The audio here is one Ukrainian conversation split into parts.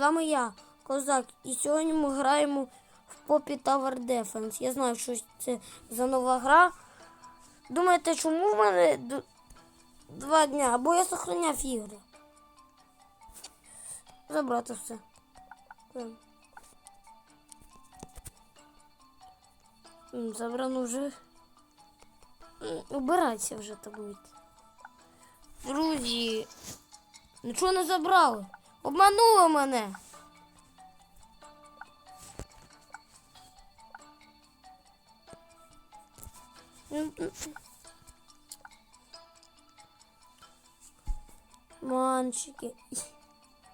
вами я, Козак, і сьогодні ми граємо в Poppy Tower Defense. Я знаю, що це за нова гра. Думаєте, чому в мене два дня? Або я сохраняв ігри. Забрати все. Ем. Забрано вже. Убирайся вже так буде. Друзі, нічого не забрали. Обманули мене. Манчики.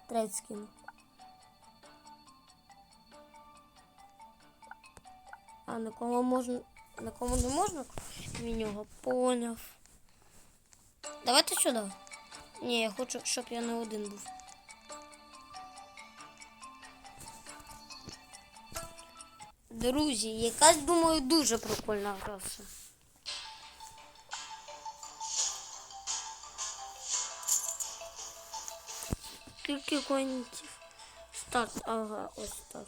Треть. А на кого можна. На кому не можна? Крім нього поняв. Давайте сюди. Ні, я хочу, щоб я не один був. Друзі, якась, думаю, дуже прикольна гра. Скільки конців? Старт, ага, ось старт.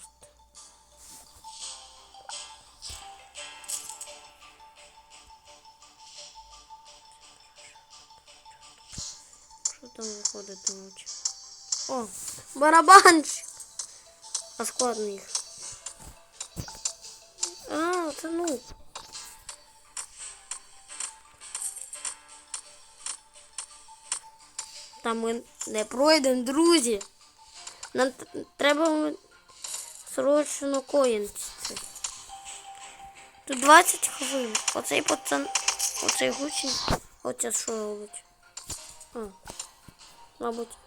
Що там виходить ночі? О, барабанчик! А складно їх. А, це ну. Там ми не пройдемо, друзі. Нам треба срочно коїнці. Тут 20 хвилин. Оцей пацан, оцей гучний, оце що робить. А, мабуть.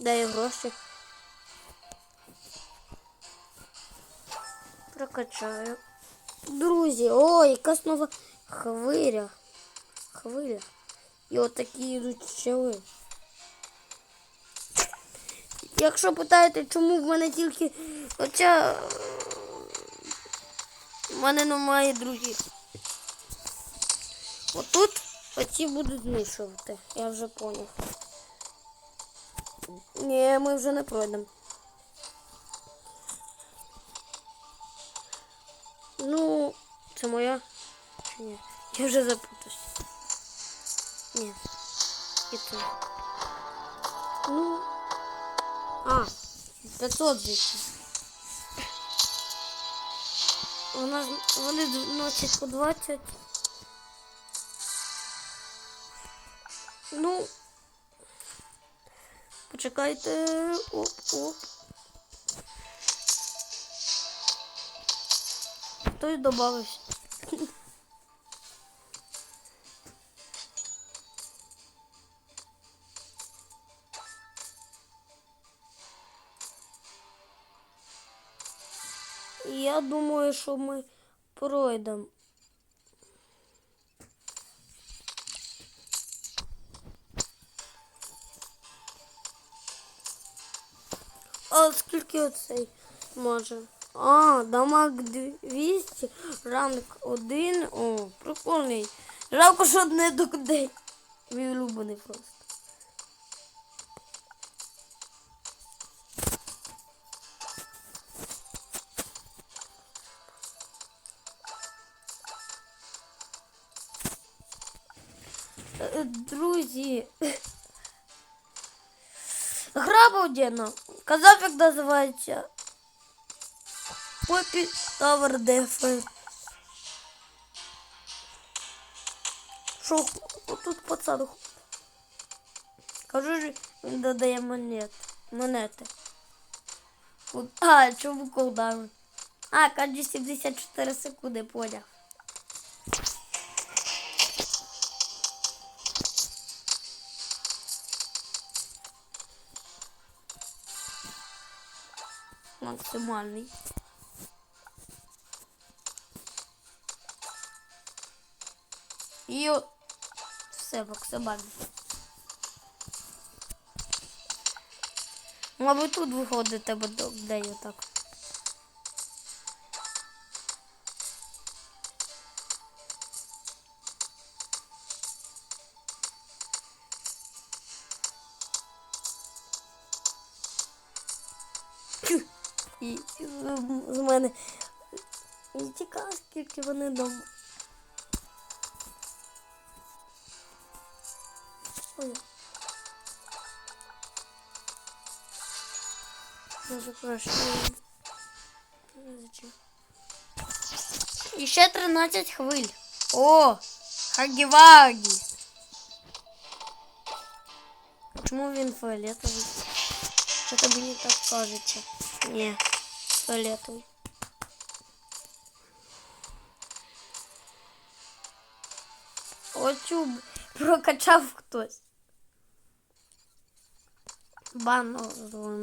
Дай гроші. Прокачаю. Друзі, о, якась нова хвиля. Хвиля. І отакі йдуть щели. Якщо питаєте, чому в мене тільки е, В мене немає друзів. Отут оці будуть знищувати. Я вже поняв. Ні, ми вже не пройдемо. Ні? Я вже запутався. Ні. І це. Ну. А, 500 звідси. У нас вони носять по 20. Ну. Почекайте. Оп, оп. Хтось добавився. Я думаю, що ми пройдемо. А скільки оцей може? А, дамаг 200, ранг 1. О, прикольний. Жалко, що не до день. Мій улюблений просто. Друзі. Гра обалденна. Казав, як називається. Poppy Tower Defense. Що, тут пацан. Кажу він додає монет. Монети. А, чому колдами? А, каже 74 секунди, поняв. Максимальний. І все максимально. Мабуть, тут виходить тебе я день вони дома. Ой. Дуже прошу. Зачем? І ще 13 хвиль. О! Хагі-вагі. Чому він фіолетовий? Що тобі не так кажеться? Ні, фіолетовий. Б- прокачав хтось. Бан,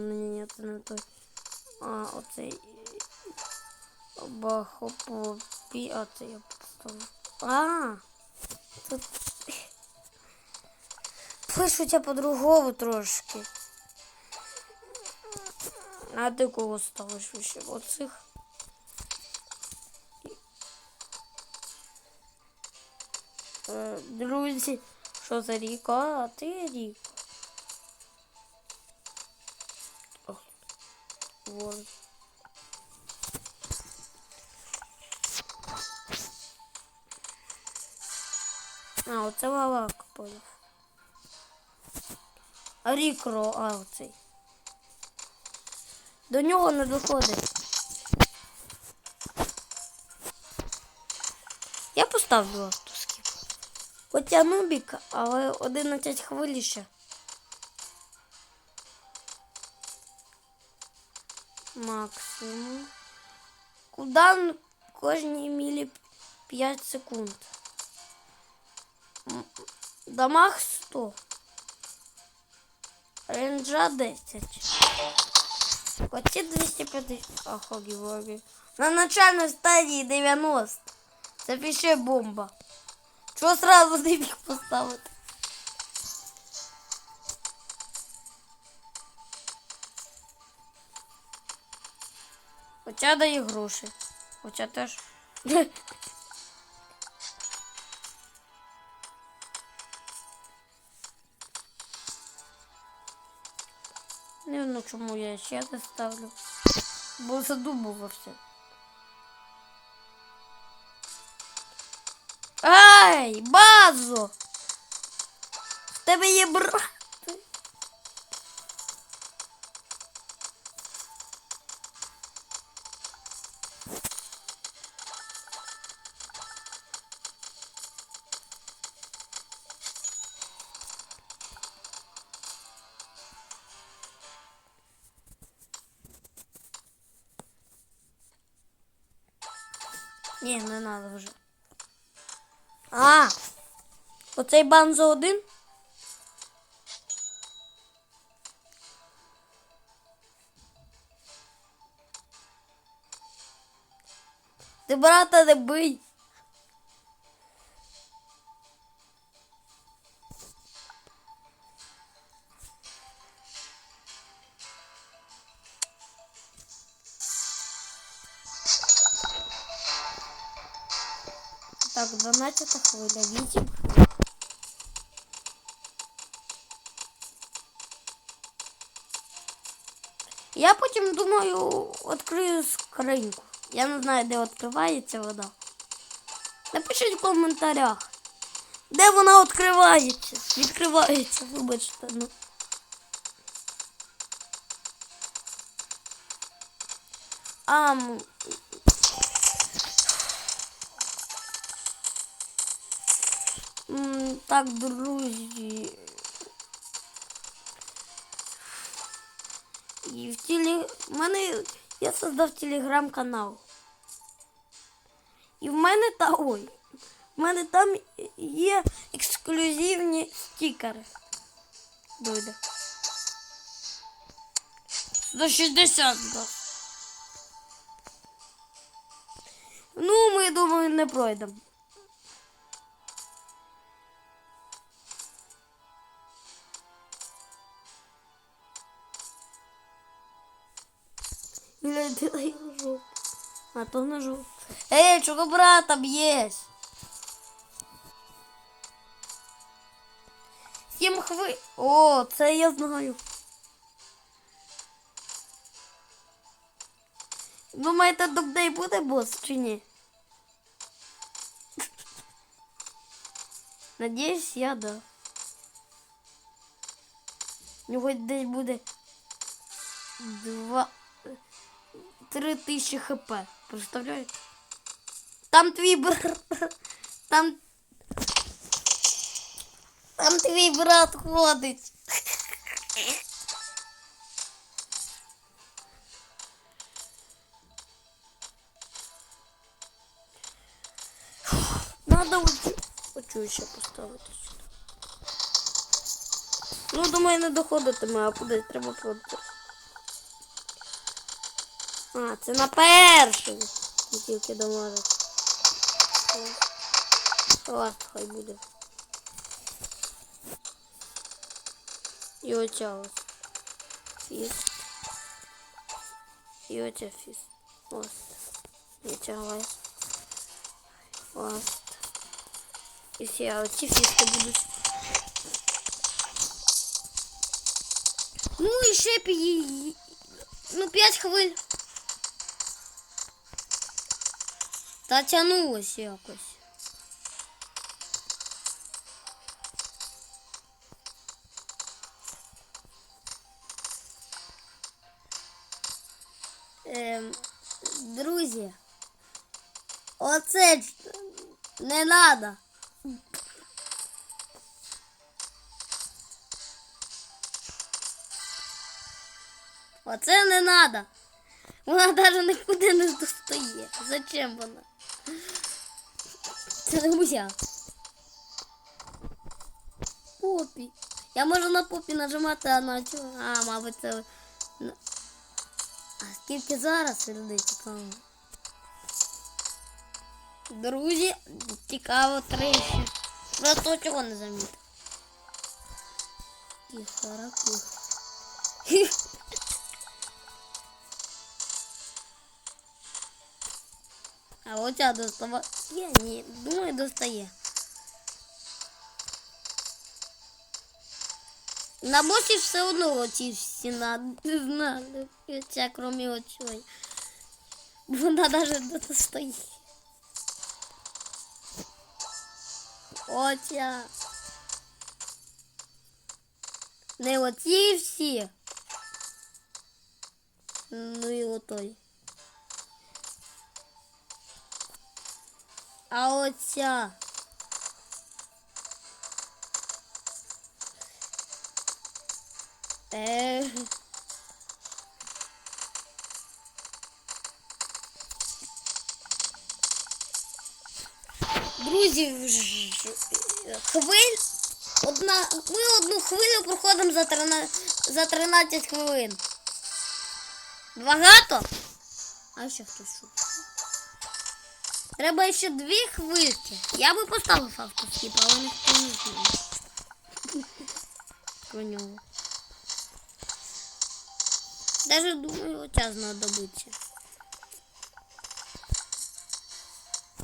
ні, це не той. А, оцей. Бахопопі, а це я поставив. А, тут пишуться по-другому трошки. А ти кого ставиш ще? Оцих? Друзі, що за ріка? А ти рік. Вот. А, оце лавак поняв. А рікро, а оцей. До нього не доходить. Я поставлю. Хоча нубік, але 11 хвилі ще. Максимум. Куди кожній мілі 5 секунд. М, Дамаг 100. Ренджа 10. Оці 250. Ахогі вогі. На начальній стадії 90. Це піше бомба. Чого сразу не міг поставити? Хоча дає гроші. Хоча теж. Не знаю, чому я ще не ставлю. Бо задумувався. Ай, базу! В тебе є брат. Оцей бан за один? Ти брата не бий. Так, 12 хвиля, 8 Я потім думаю, відкрию скриньку. Я не знаю, де відкривається вода. Напишіть в коментарях, де вона відкривається. Відкривається, вибачте. Ну. А, Так, друзі. І в в мене я создав телеграм-канал. І в мене та ой. В мене там є ексклюзивні стікери. Дойде. 160, да. Ну, ми думаю, не пройдемо. А то ножу. Эй, чего брата б'єсь? Сім хви. О, це я знаю. Думаєте, Догдей буде бос чи ні? Надіюсь, я да. Нього десь буде два три тисячі хп. Представляєте? Там твій брат. Там. Там твій брат ходить. Надо оцю, оцю ще поставити сюди. Ну, думаю, не доходитиме, а куди треба ходити. А, це на перший. Тільки домовити. Ласт хай буде. І оця ось. Фіст. І оця фіст. Ось. І ця ласт. Ласт. І всі оці фісти будуть. Ну і ще п'ї... Ну, п'ять хвиль. Та тянулось якось. Ем, друзі, оце не надо. Оце не надо. Вона навіть нікуди не достає. Зачем вона? Це. Я можу на попі нажимати, а на цю. А, мабуть, це. А скільки зараз людей цікаво? Друзі, цікаво тричі. Просто чого не замітив. Тихо, тихо. А оця достава. Я ні, думаю, достає. На босі все одно оці всі на не знаю. І Оця, крім оцього. Вона навіть не достає. Оця. Не оці всі. Ну і отой. А оця. Е. Друзі, ж- хвиль. Одна, ми одну хвилю проходимо за 13, за 13 хвилин. Багато? А ще хтось шукає. Треба ще дві хвильки. Я би поставив автоскіп, але ніхто не знає. Даже думаю, оця знадобиться.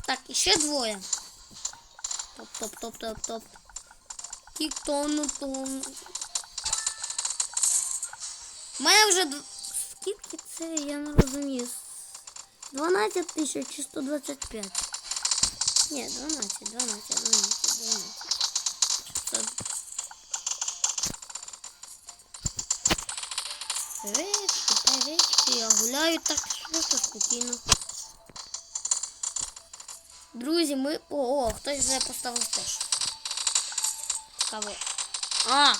Так, ще двоє. Топ, топ, топ, топ, топ. Тік-тону, тон. У мене вже дв... скільки це, я не розумію. 12 тисяч чи 125? Ні, 12, 12, 12, 12. Це- Речки, та речки, я гуляю так швидко, спокійно. Друзі, ми... О, о, хтось вже поставив теж. Цікаво. А!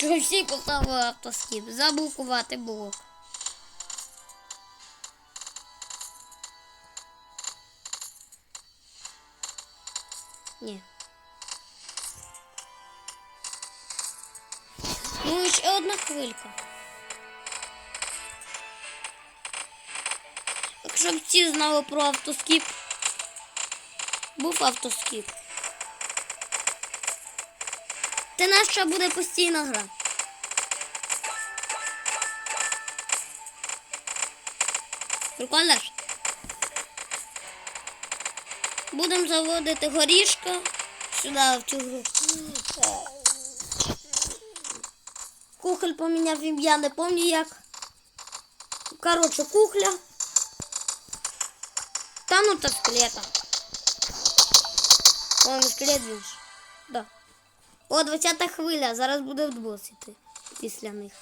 Чого всі поставили автоскіп? Заблокувати блок. Ні. Ну і ще одна хвилька. Якщо б всі знали про автоскіп. Був автоскіп. Це наша буде постійна гра. Прикольно ж? Будемо заводити горішка сюди в цю гру. Кухоль поміняв ім'я, не пам'ятаю як. Коротше, кухля. Та ну та скелета. Він. Да. О, 20 хвиля. Зараз буде вдвос іти після них.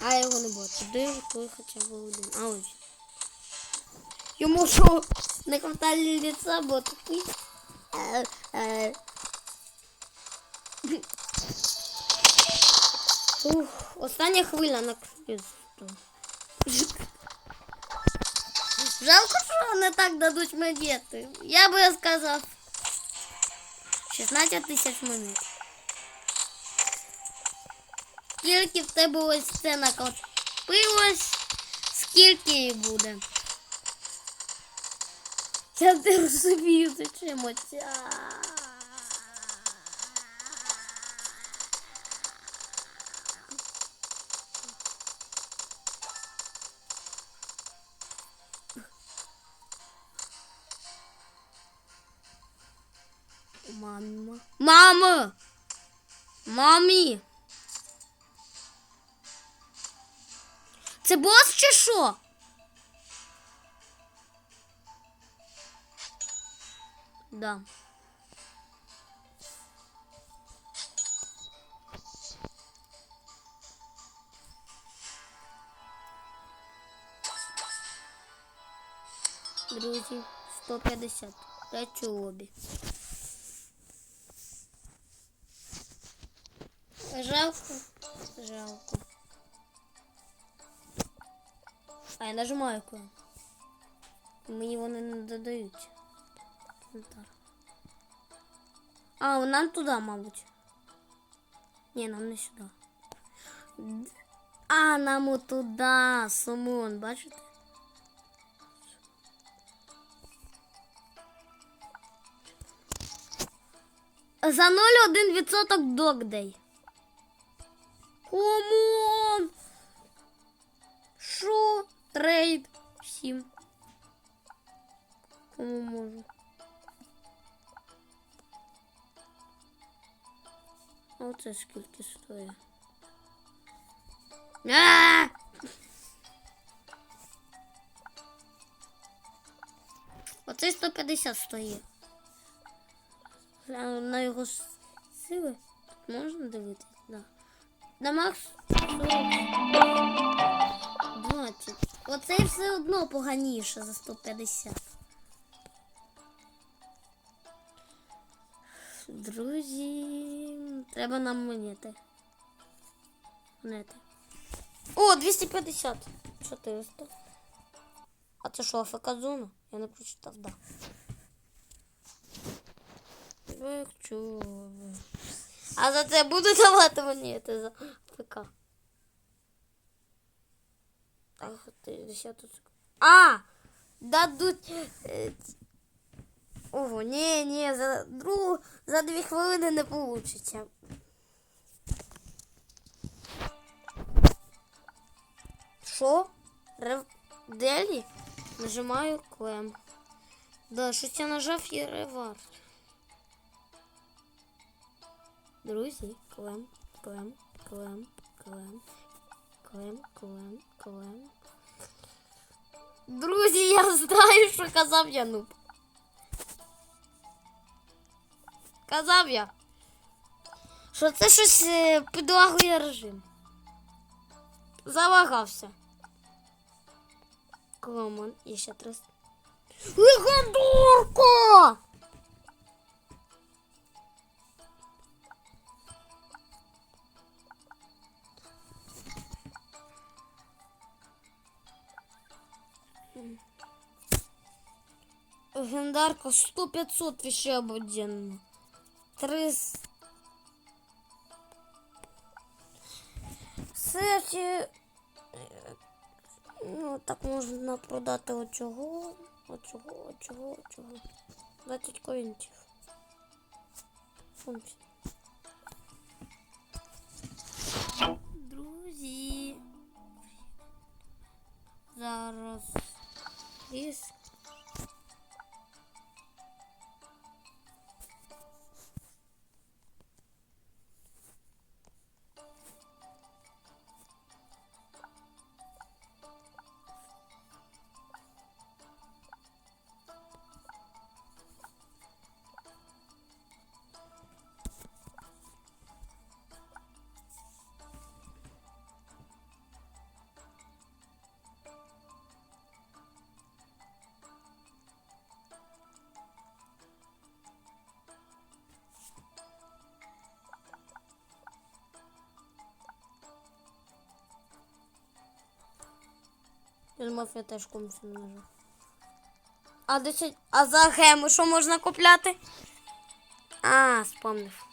А я його не бачу. Де той хоча б один. А ось. Йому що? Не хватає лица, бо такий. Е, е. Ух, остання хвиля на Жалко, що не так дадуть монети. Я би сказав. 16 тисяч монет. Скільки в тебе ось це накопилось, скільки і буде. Я не розумію, зачем оця. Мама. Мама! Мамі! Це бос чи що? Да. Друзі, 150. Речу обі. Жалко. Жалко. А я нажимаю клан. Мені вони не додають. А, нам туди, мабуть. Ні, нам не сюди. А, нам от туди. Сумон, бачите? За 0,1% догдей. Комон! Шо? Трейд. Всім. Кому можу. Оце скільки стоїть? А! Оце 150 стоїть. На його сили можна дивитись? На макс 40. 20. Оце все одно поганіше за 150. Друзі, треба нам монети. Монети. О, 250. 400. А це що, АФК зона? Я не прочитав, да. Вивчу. А за це буду давати монети за АФК. Ах, ти 10 секунд. А! Дадуть. е, Ого, ні, ні, за другу, за дві хвилини не вийде. Що? Рев... Делі? Нажимаю клем. Да, щось я нажав і ревар. Друзі, клем, клем, клем, клем, клем, клем, клем. Друзі, я знаю, що казав я нуб. Казав я. Що це щось е, підлагує режим. Залагався. Комон, і ще 300. Легендарка! Легендарка 100-500 вещей обалденно. 300. Кстати, ну так можна продати оцього, оцього, оцього, оцього. 20 коїнтів. Функцій. Друзі. Зараз. Із Я думав, я теж комусь не нажав. А, десять... а за геми що можна купляти? А, спомнив.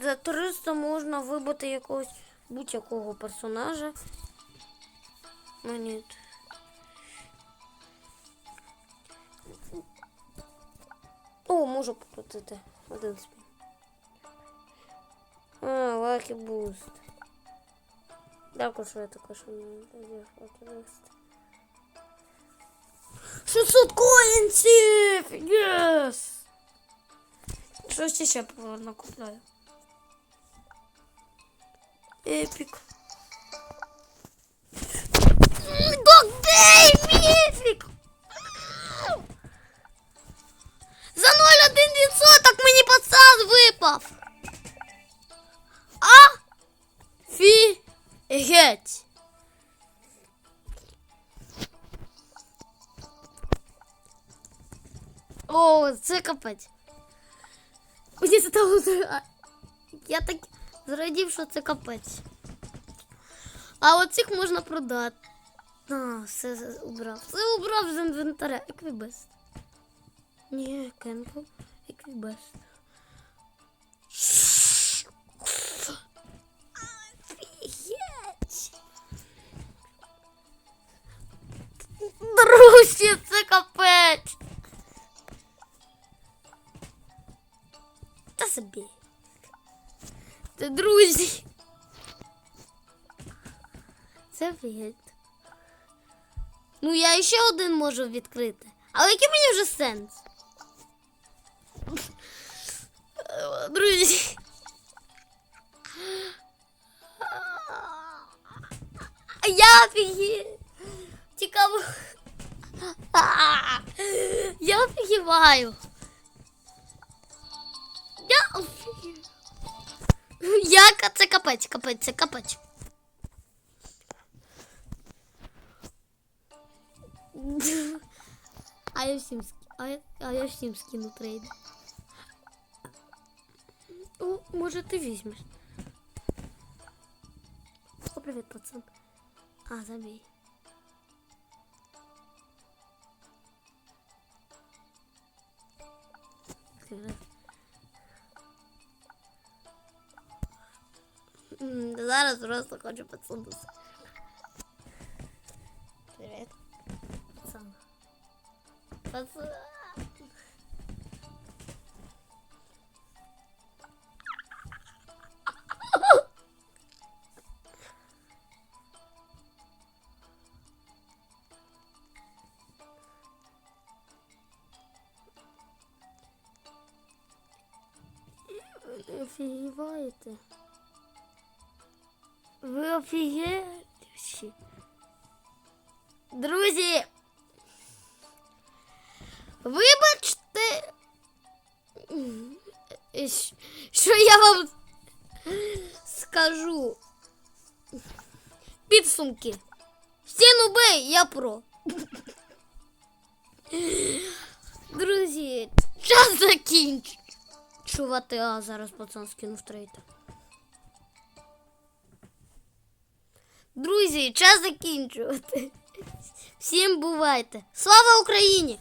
За 300 можна вибити якогось будь-якого персонажа. Ну ні. О, можу покрутити один спін. А, лакі буст. Дякую, що я також не даю лакі буст. 600 коїнців! Єс! Щось ще накупляю. Епік. Капець. Мені там... Я так зрадів, що це капець. А оцих можна продати. А, все убрав. Все убрав з інвентаря. Еквібест. Ні, кемпл. Еквібест. Друзі, це офігеть. Ну, я ще один можу відкрити. Але який мені вже сенс? Друзі. Я офігію. Цікаво. Я офігіваю. Я офігію. Я це капець, капець, це капець. А я всім ск- а я, а я всім скину трейд. О, може ти візьмеш. О, привіт, пацан. А, забій. Привіт. М, Зараз просто хочу подсунутися. Привіт. Пацан. Ви офігіваєте? Ви офігенші. Друзі, вибачте, що я вам скажу. Підсумки. Стіну бей, я про. Друзі, час закінчувати. А зараз пацан скинув трейта. Друзі, час закінчувати. Всім бувайте. Слава Україні!